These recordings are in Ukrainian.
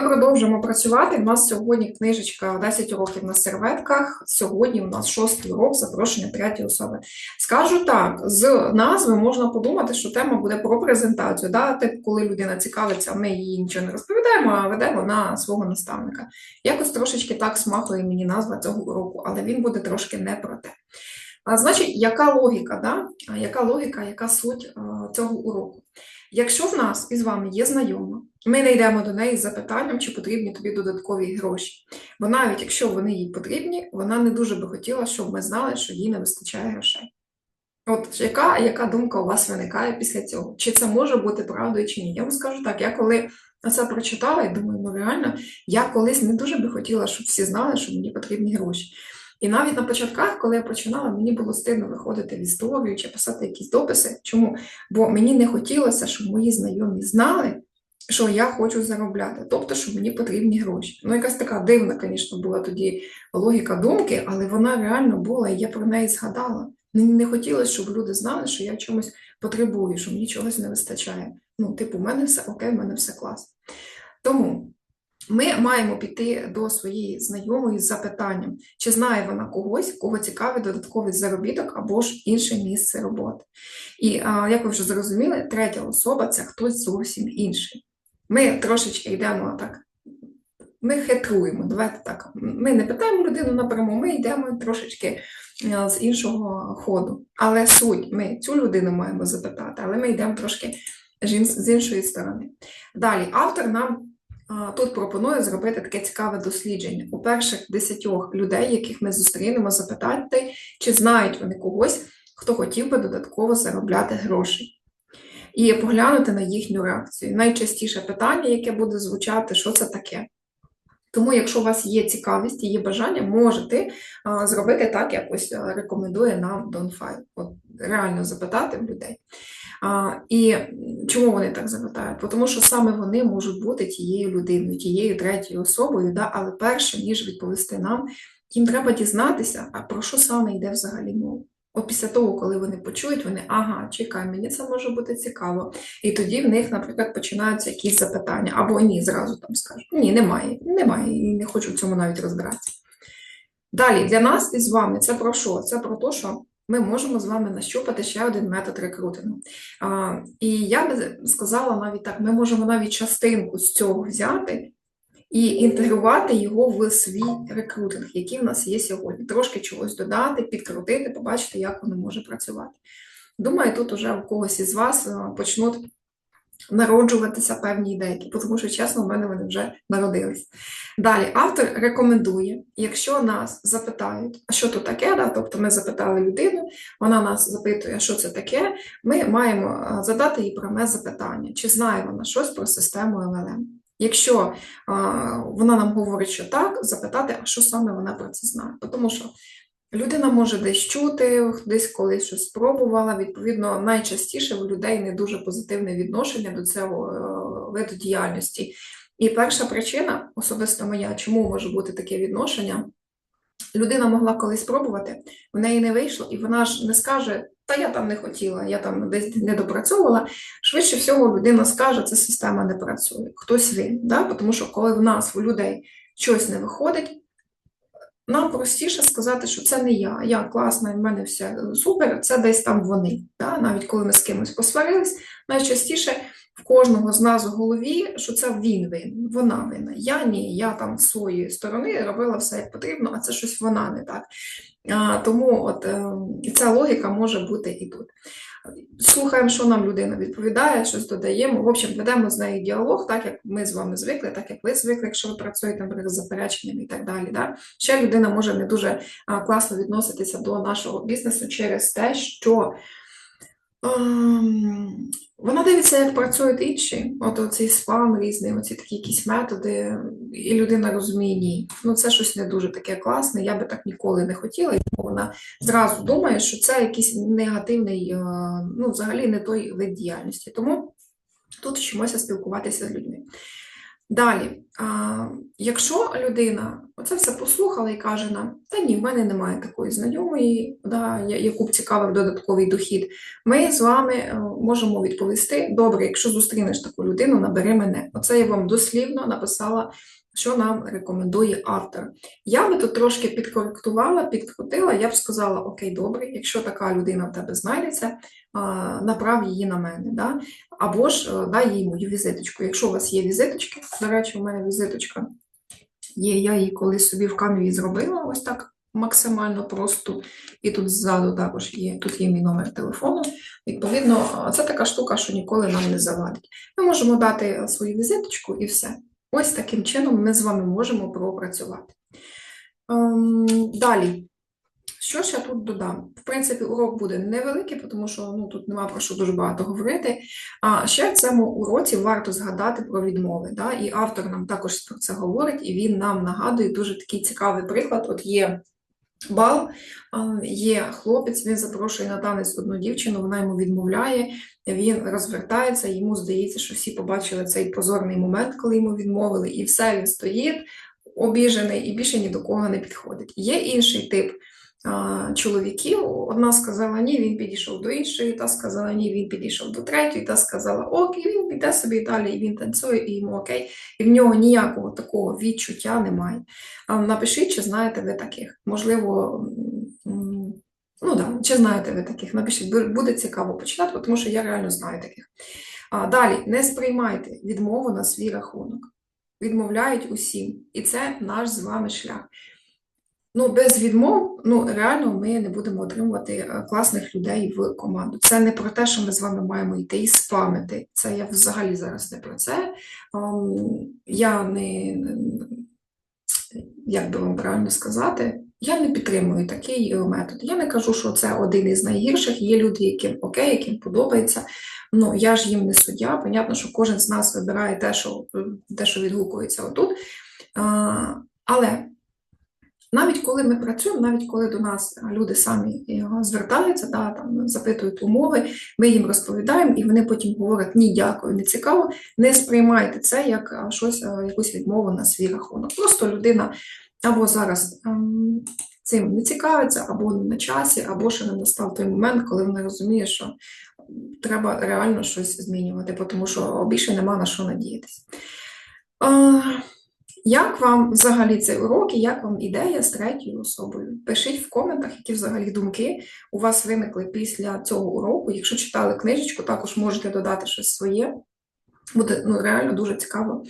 Ми продовжуємо працювати. У нас сьогодні книжечка 10 років на серветках. Сьогодні у нас шостий урок запрошення третьої особи. Скажу так: з назви можна подумати, що тема буде про презентацію. Да? Типу, коли людина цікавиться, ми їй нічого не розповідаємо, а ведемо на свого наставника. Якось трошечки так смахує мені назва цього уроку, але він буде трошки не про те. А, Значить, яка логіка, да? Яка логіка, яка суть а, цього уроку? Якщо в нас із вами є знайома, ми не йдемо до неї з запитанням, чи потрібні тобі додаткові гроші. Бо навіть якщо вони їй потрібні, вона не дуже би хотіла, щоб ми знали, що їй не вистачає грошей. От яка, яка думка у вас виникає після цього? Чи це може бути правдою, чи ні? Я вам скажу так, я коли це прочитала і думаю, ну реально, я колись не дуже би хотіла, щоб всі знали, що мені потрібні гроші. І навіть на початках, коли я починала, мені було стидно виходити в історію чи писати якісь дописи. Чому? Бо мені не хотілося, щоб мої знайомі знали, що я хочу заробляти, тобто, що мені потрібні гроші. Ну, якась така дивна, звісно, була тоді логіка думки, але вона реально була, і я про неї згадала. Мені не хотілося, щоб люди знали, що я чомусь потребую, що мені чогось не вистачає. Ну, типу, в мене все окей, в мене все клас. Тому. Ми маємо піти до своєї знайомої з запитанням, чи знає вона когось, кого цікавить додатковий заробіток або ж інше місце роботи. І, як ви вже зрозуміли, третя особа це хтось зовсім інший. Ми трошечки йдемо так, ми хитруємо, давайте так. Ми не питаємо людину напряму, ми йдемо трошечки з іншого ходу. Але суть, ми цю людину маємо запитати, але ми йдемо трошки з іншої сторони. Далі, автор нам. Тут пропоную зробити таке цікаве дослідження. У перших десятьох людей, яких ми зустрінемо, запитати, чи знають вони когось, хто хотів би додатково заробляти гроші. І поглянути на їхню реакцію. Найчастіше питання, яке буде звучати, що це таке. Тому, якщо у вас є цікавість і є бажання, можете а, зробити так, як ось рекомендує нам Донфайл. От реально запитати в людей. А, І чому вони так запитають? Тому що саме вони можуть бути тією людиною, тією третьою особою, да? але перше, ніж відповісти нам, їм треба дізнатися, а про що саме йде взагалі мова. Після того, коли вони почують, вони ага, чекай, мені це може бути цікаво. І тоді в них, наприклад, починаються якісь запитання, або ні, зразу там скажуть, ні, немає, немає, і не хочу в цьому навіть розбиратися. Далі, для нас із вами це про що? Це про те, що ми можемо з вами нащупати ще один метод рекрутингу. А, І я би сказала навіть так: ми можемо навіть частинку з цього взяти і інтегрувати його в свій рекрутинг, який в нас є сьогодні. Трошки чогось додати, підкрутити, побачити, як воно може працювати. Думаю, тут уже у когось із вас почнуть народжуватися певні ідеї, тому що, чесно, в мене вони вже народились. Далі, автор рекомендує, якщо нас запитають, а що тут таке, да? тобто ми запитали людину, вона нас запитує, що це таке, ми маємо задати їй пряме запитання, чи знає вона щось про систему LLM. Якщо а, вона нам говорить, що так, запитати, а що саме вона про це знає. Тому що Людина може десь чути, десь колись щось спробувала. Відповідно, найчастіше у людей не дуже позитивне відношення до цього е, виду діяльності. І перша причина, особисто моя, чому може бути таке відношення, людина могла колись спробувати, в неї не вийшло, і вона ж не скаже, та я там не хотіла, я там десь не допрацьовувала. Швидше всього, людина скаже, ця система не працює. Хтось він. Да? Тому що коли в нас у людей щось не виходить, нам простіше сказати, що це не я, я класна, в мене все супер, це десь там вони. Да? Навіть коли ми з кимось посварились, найчастіше в кожного з нас у голові, що це він винен, вона винна. Я ні, я там з своєї сторони робила все як потрібно, а це щось вона не так. Тому от е, ця логіка може бути і тут. Слухаємо, що нам людина відповідає, щось додаємо. В общем, ведемо з нею діалог, так як ми з вами звикли, так як ви звикли, якщо ви працюєте наприклад, з запереченнями і так далі. Да? Ще людина може не дуже класно відноситися до нашого бізнесу через те, що вона дивиться, як працюють інші. От оцей спам різний, оці такі якісь методи, і людина розуміє, ні, ну це щось не дуже таке класне, я би так ніколи не хотіла, і вона зразу думає, що це якийсь негативний, е, ну, взагалі не той вид діяльності. Тому тут вчимося спілкуватися з людьми. Далі, якщо людина оце все послухала і каже нам, та ні, в мене немає такої знайомої, да, яку б цікавив додатковий дохід, ми з вами е, можемо відповісти, добре, якщо зустрінеш таку людину, набери мене. Оце я вам дослівно написала, що нам рекомендує автор. Я би тут трошки підкоректувала, підкрутила, я б сказала, окей, добре, якщо така людина в тебе знайдеться, направ її на мене. Да? Або ж е, дай їй мою візиточку. Якщо у вас є візиточки, до речі, у мене візиточка я її колись собі в камері зробила, ось так максимально просто. І тут ззаду також є, тут є мій номер телефону. Відповідно, це така штука, що ніколи нам не завадить. Ми можемо дати свою візиточку і все. Ось таким чином ми з вами можемо пропрацювати. Ем, Далі. Що ж я тут додам? В принципі, урок буде невеликий, тому що ну, тут нема про що дуже багато говорити. А ще в цьому уроці варто згадати про відмови. Да? І автор нам також про це говорить, і він нам нагадує дуже такий цікавий приклад. От є бал, є хлопець, він запрошує на танець одну дівчину, вона йому відмовляє, він розвертається, йому здається, що всі побачили цей позорний момент, коли йому відмовили, і все, він стоїть обіжений і більше ні до кого не підходить. Є інший тип чоловіків. Одна сказала ні, він підійшов до іншої, та сказала ні, він підійшов до третьої, та сказала ок, і він піде собі далі, і він танцює, і йому окей. І в нього ніякого такого відчуття немає. Напишіть, чи знаєте ви таких. Можливо, ну да, чи знаєте ви таких. Напишіть, буде цікаво почитати, тому що я реально знаю таких. А, Далі, не сприймайте відмову на свій рахунок. Відмовляють усім. І це наш з вами шлях. Ну, без відмов, ну, реально ми не будемо отримувати е, класних людей в команду. Це не про те, що ми з вами маємо йти і спамити. Це я взагалі зараз не про це. Ем, Я не, як би вам правильно сказати, я не підтримую такий е, метод. Я не кажу, що це один із найгірших. Є люди, яким окей, яким подобається. Ну, я ж їм не суддя. Понятно, що кожен з нас вибирає те, що, е, те, що відгукується отут. А, Але навіть коли ми працюємо, навіть коли до нас люди самі е, звертаються, да, там, запитують умови, ми їм розповідаємо, і вони потім говорять ні, дякую, не цікаво. Не сприймайте це як щось, якусь відмову на свій рахунок. Просто людина або зараз ем, цим не цікавиться, або не на часі, або ще не настав той момент, коли вона розуміє, що треба реально щось змінювати, тому що більше нема на що надіятися. Як вам взагалі цей урок і як вам ідея з третьою особою? Пишіть в коментах, які взагалі думки у вас виникли після цього уроку. Якщо читали книжечку, також можете додати щось своє. Буде ну, реально дуже цікаво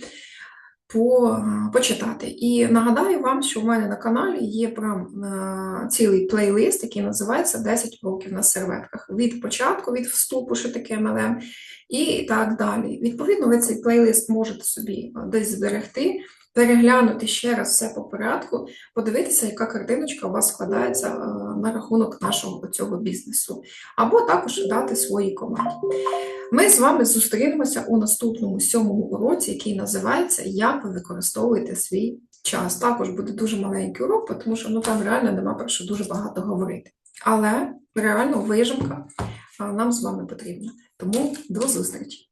по, почитати. І нагадаю вам, що в мене на каналі є прям е, цілий плейлист, який називається 10 уроків на серветках. Від початку, від вступу, що таке MLM, і так далі. Відповідно, ви цей плейлист можете собі е, десь зберегти, переглянути ще раз все по порядку, подивитися, яка картиночка у вас складається е, на рахунок нашого цього бізнесу, або також дати своїй команді. Ми з вами зустрінемося у наступному сьомому уроці, який називається Як ви використовуєте свій час. Також буде дуже маленький урок, тому що ну, там реально нема про що дуже багато говорити. Але реально вижимка нам з вами потрібна. Тому до зустрічі!